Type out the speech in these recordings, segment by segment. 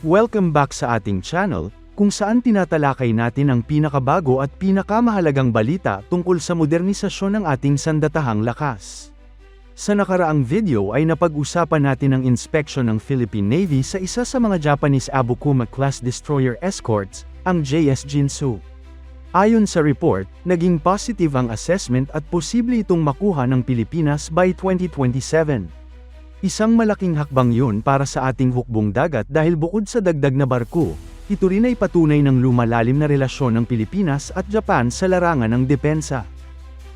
Welcome back sa ating channel, kung saan tinatalakay natin ang pinakabago at pinakamahalagang balita tungkol sa modernisasyon ng ating sandatahang lakas. Sa nakaraang video ay napag-usapan natin ang inspeksyon ng Philippine Navy sa isa sa mga Japanese Abukuma-class destroyer escorts, ang JS Jinsu. Ayon sa report, naging positive ang assessment at posible itong makuha ng Pilipinas by 2027. Isang malaking hakbang yun para sa ating hukbong dagat dahil bukod sa dagdag na barko, ito rin ay patunay ng lumalalim na relasyon ng Pilipinas at Japan sa larangan ng depensa.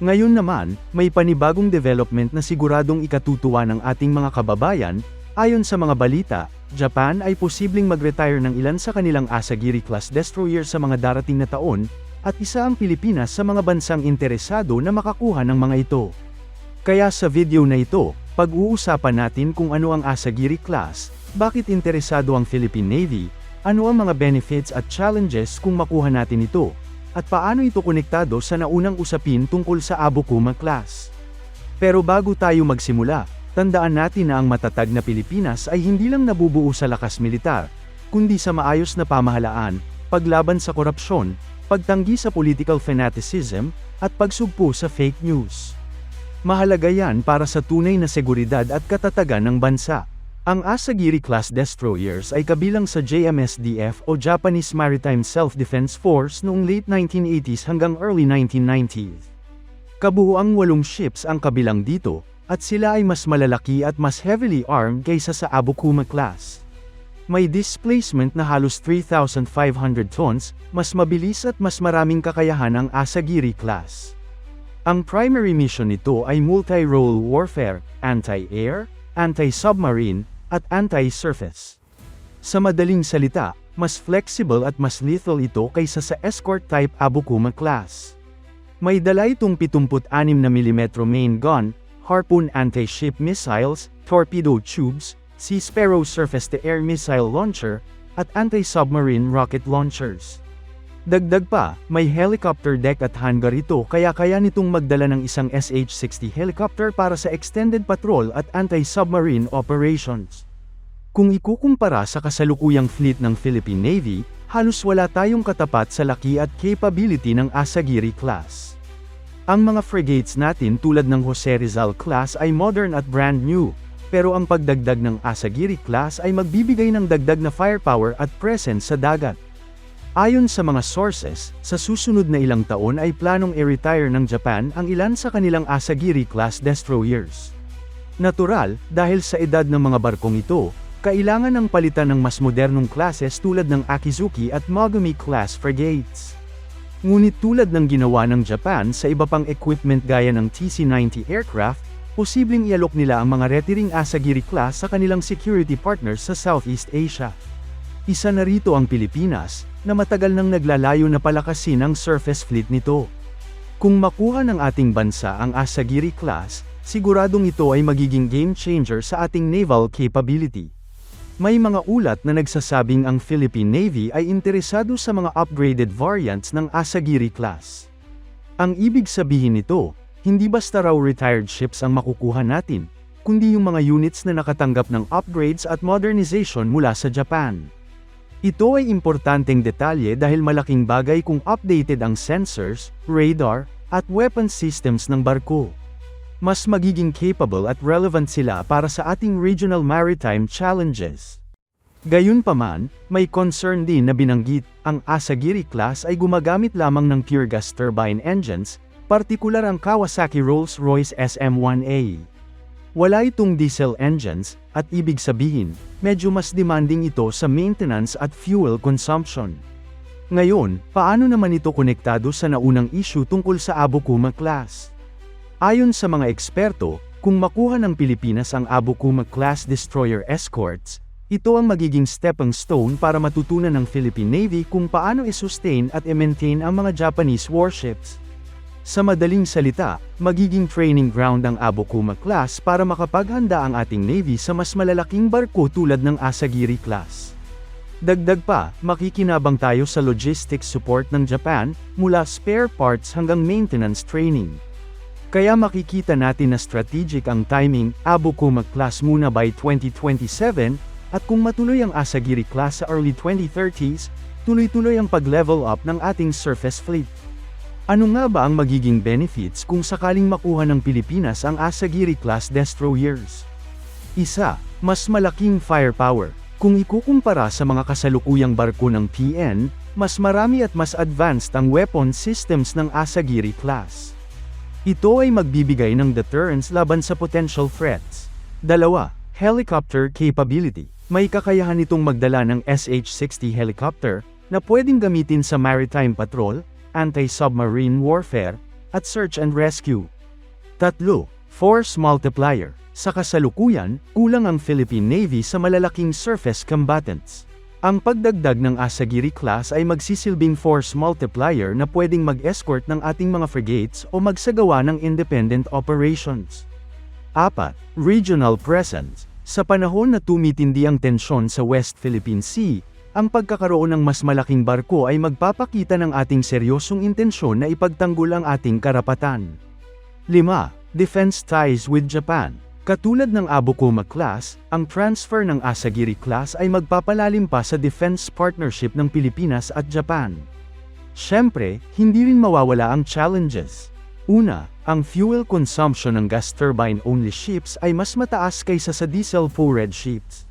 Ngayon naman, may panibagong development na siguradong ikatutuwa ng ating mga kababayan, ayon sa mga balita, Japan ay posibleng mag-retire ng ilan sa kanilang Asagiri-class destroyer sa mga darating na taon, at isa ang Pilipinas sa mga bansang interesado na makakuha ng mga ito. Kaya sa video na ito, pag-uusapan natin kung ano ang Asagiri class, bakit interesado ang Philippine Navy, ano ang mga benefits at challenges kung makuha natin ito, at paano ito konektado sa naunang usapin tungkol sa Abukuma class. Pero bago tayo magsimula, tandaan natin na ang matatag na Pilipinas ay hindi lang nabubuo sa lakas militar, kundi sa maayos na pamahalaan, paglaban sa korupsyon, pagtanggi sa political fanaticism, at pagsugpo sa fake news. Mahalaga yan para sa tunay na seguridad at katatagan ng bansa. Ang Asagiri-class destroyers ay kabilang sa JMSDF o Japanese Maritime Self-Defense Force noong late 1980s hanggang early 1990s. Kabuuang walong ships ang kabilang dito, at sila ay mas malalaki at mas heavily armed kaysa sa Abukuma class. May displacement na halos 3,500 tons, mas mabilis at mas maraming kakayahan ang Asagiri class. Ang primary mission nito ay multi-role warfare, anti-air, anti-submarine, at anti-surface. Sa madaling salita, mas flexible at mas lethal ito kaysa sa escort-type Abukuma class. May dala itong 76 na mm main gun, harpoon anti-ship missiles, torpedo tubes, Sea Sparrow surface-to-air missile launcher, at anti-submarine rocket launchers. Dagdag pa, may helicopter deck at hangar ito kaya kaya nitong magdala ng isang SH-60 helicopter para sa extended patrol at anti-submarine operations. Kung ikukumpara sa kasalukuyang fleet ng Philippine Navy, halos wala tayong katapat sa laki at capability ng Asagiri class. Ang mga frigates natin tulad ng Jose Rizal class ay modern at brand new, pero ang pagdagdag ng Asagiri class ay magbibigay ng dagdag na firepower at presence sa dagat. Ayon sa mga sources, sa susunod na ilang taon ay planong i-retire ng Japan ang ilan sa kanilang Asagiri-class destroyers. Natural, dahil sa edad ng mga barkong ito, kailangan ng palitan ng mas modernong klases tulad ng Akizuki at Mogami-class frigates. Ngunit tulad ng ginawa ng Japan sa iba pang equipment gaya ng TC-90 aircraft, posibleng ialok nila ang mga retiring Asagiri-class sa kanilang security partners sa Southeast Asia. Isa na rito ang Pilipinas, na matagal nang naglalayo na palakasin ang surface fleet nito. Kung makuha ng ating bansa ang Asagiri class, siguradong ito ay magiging game changer sa ating naval capability. May mga ulat na nagsasabing ang Philippine Navy ay interesado sa mga upgraded variants ng Asagiri class. Ang ibig sabihin nito, hindi basta raw retired ships ang makukuha natin, kundi yung mga units na nakatanggap ng upgrades at modernization mula sa Japan. Ito ay importanteng detalye dahil malaking bagay kung updated ang sensors, radar, at weapon systems ng barko. Mas magiging capable at relevant sila para sa ating regional maritime challenges. Gayunpaman, may concern din na binanggit, ang Asagiri class ay gumagamit lamang ng pure gas turbine engines, partikular ang Kawasaki Rolls-Royce SM-1A. Wala itong diesel engines, at ibig sabihin, medyo mas demanding ito sa maintenance at fuel consumption. Ngayon, paano naman ito konektado sa naunang issue tungkol sa Abukuma class? Ayon sa mga eksperto, kung makuha ng Pilipinas ang Abukuma class destroyer escorts, ito ang magiging stepping stone para matutunan ng Philippine Navy kung paano i-sustain at i-maintain ang mga Japanese warships. Sa madaling salita, magiging training ground ang Abukuma class para makapaghanda ang ating Navy sa mas malalaking barko tulad ng Asagiri class. Dagdag pa, makikinabang tayo sa logistics support ng Japan, mula spare parts hanggang maintenance training. Kaya makikita natin na strategic ang timing, Abukuma class muna by 2027, At kung matuloy ang Asagiri class sa early 2030s, tuloy-tuloy ang pag-level up ng ating surface fleet. Ano nga ba ang magiging benefits kung sakaling makuha ng Pilipinas ang Asagiri class destroyers? Isa, mas malaking firepower. Kung ikukumpara sa mga kasalukuyang barko ng PN, mas marami at mas advanced ang weapon systems ng Asagiri class. Ito ay magbibigay ng deterrence laban sa potential threats. Dalawa, helicopter capability. May kakayahan itong magdala ng SH-60 helicopter na pwedeng gamitin sa maritime patrol, anti-submarine warfare, at search and rescue. Tatlo, force multiplier. Sa kasalukuyan, kulang ang Philippine Navy sa malalaking surface combatants. Ang pagdagdag ng Asagiri class ay magsisilbing force multiplier na pwedeng mag-escort ng ating mga frigates o magsagawa ng independent operations. 4. Regional presence. Sa panahon na tumitindi ang tensyon sa West Philippine Sea, ang pagkakaroon ng mas malaking barko ay magpapakita ng ating seryosong intensyon na ipagtanggol ang ating karapatan. 5. Defense ties with Japan. Katulad ng Abukuma class, ang transfer ng Asagiri class ay magpapalalim pa sa defense partnership ng Pilipinas at Japan. Siyempre, hindi rin mawawala ang challenges. Una, ang fuel consumption ng gas turbine-only ships ay mas mataas kaysa sa diesel-powered ships.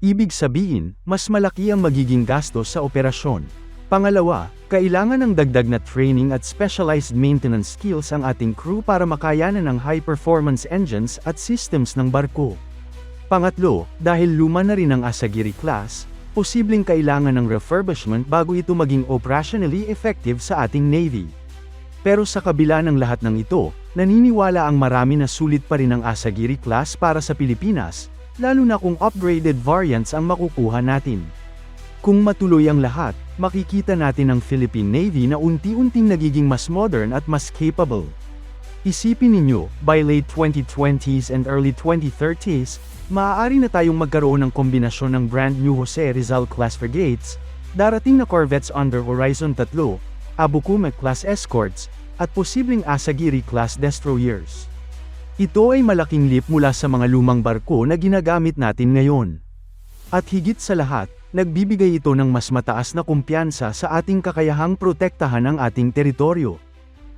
Ibig sabihin, mas malaki ang magiging gastos sa operasyon. Pangalawa, kailangan ng dagdag na training at specialized maintenance skills ang ating crew para makayanan ng high-performance engines at systems ng barko. Pangatlo, dahil luma na rin ang Asagiri class, posibleng kailangan ng refurbishment bago ito maging operationally effective sa ating Navy. Pero sa kabila ng lahat ng ito, naniniwala ang marami na sulit pa rin ang Asagiri class para sa Pilipinas, lalo na kung upgraded variants ang makukuha natin. Kung matuloy ang lahat, makikita natin ang Philippine Navy na unti-unting nagiging mas modern at mas capable. Isipin ninyo, by late 2020s and early 2030s, maaari na tayong magkaroon ng kombinasyon ng brand new Jose Rizal class frigates, darating na corvettes under Horizon 3, Abukuma class escorts, at posibleng Asagiri class destroyers. Ito ay malaking leap mula sa mga lumang barko na ginagamit natin ngayon. At higit sa lahat, nagbibigay ito ng mas mataas na kumpiyansa sa ating kakayahang protektahan ang ating teritoryo.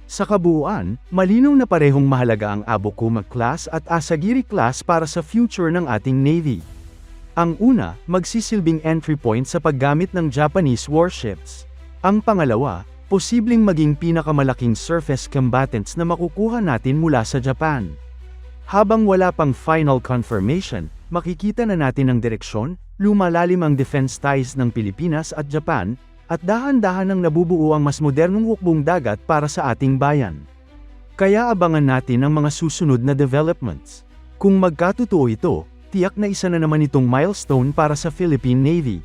Sa kabuuan, malinaw na parehong mahalaga ang Abukuma class at Asagiri class para sa future ng ating Navy. Ang una, magsisilbing entry point sa paggamit ng Japanese warships. Ang pangalawa, posibleng maging pinakamalaking surface combatants na makukuha natin mula sa Japan. Habang wala pang final confirmation, makikita na natin ang direksyon, lumalalim ang defense ties ng Pilipinas at Japan, at dahan-dahan ang nabubuo ang mas modernong hukbong dagat para sa ating bayan. Kaya abangan natin ang mga susunod na developments. Kung magkatotoo ito, tiyak na isa na naman itong milestone para sa Philippine Navy.